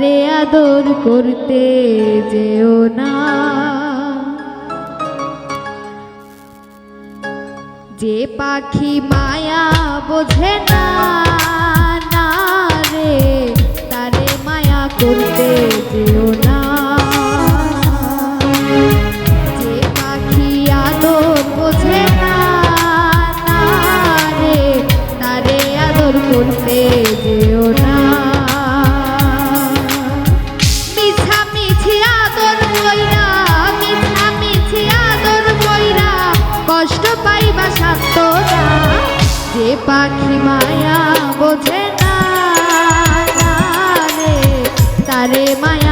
তারে আদর করতে যেও না। যে পাখি মায়া বোঝে না না রে, তারে মায়া করতে যেও পাখি মায়া বোঝে না তারে মায়া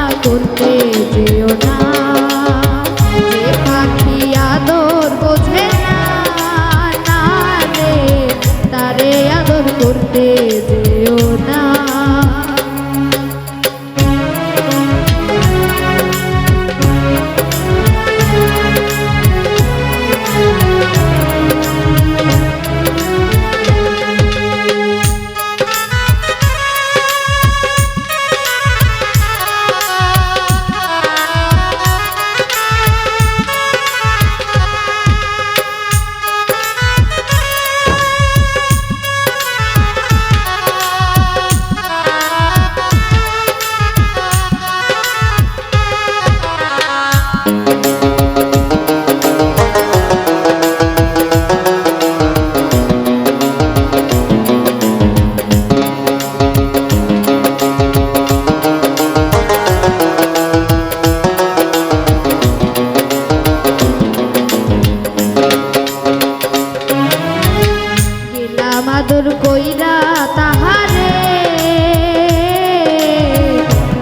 কইরা তাহারে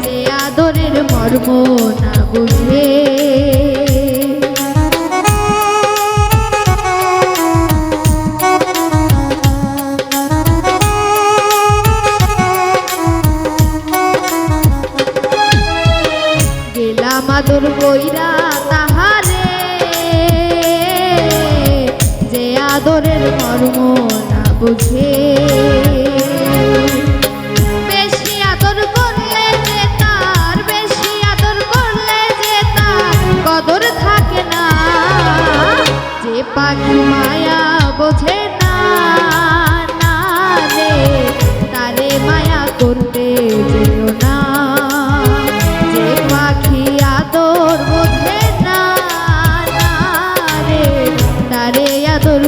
যে আদরের মর্ম না বুঝে। গেলাম আদর কইরা তাহারে যে আদরের মর্ম না বুঝে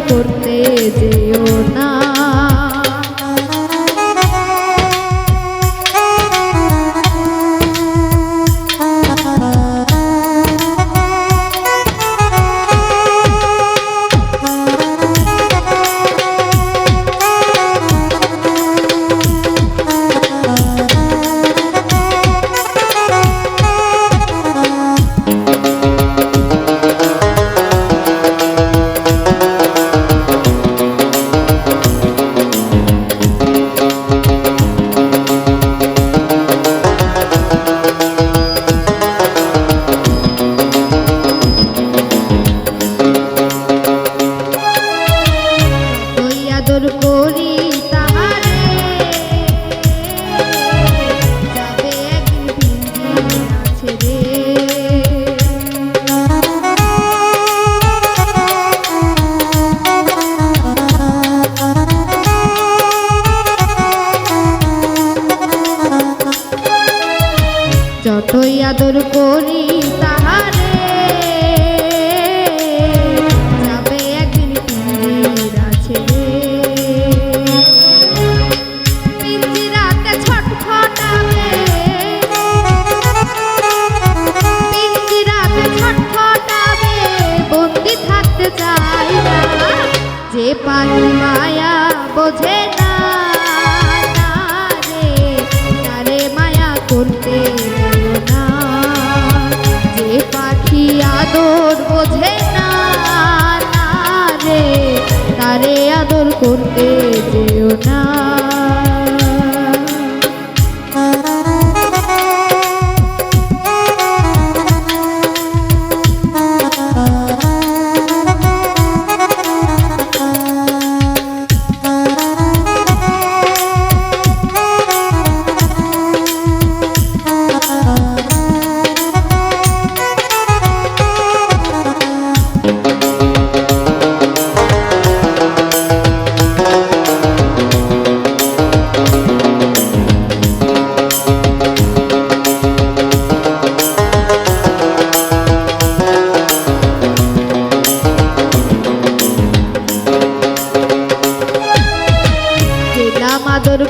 করতে যেও না।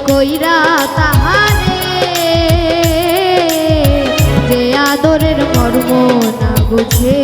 কইরা তাহারে যে আদরের মর্ম না বুঝে।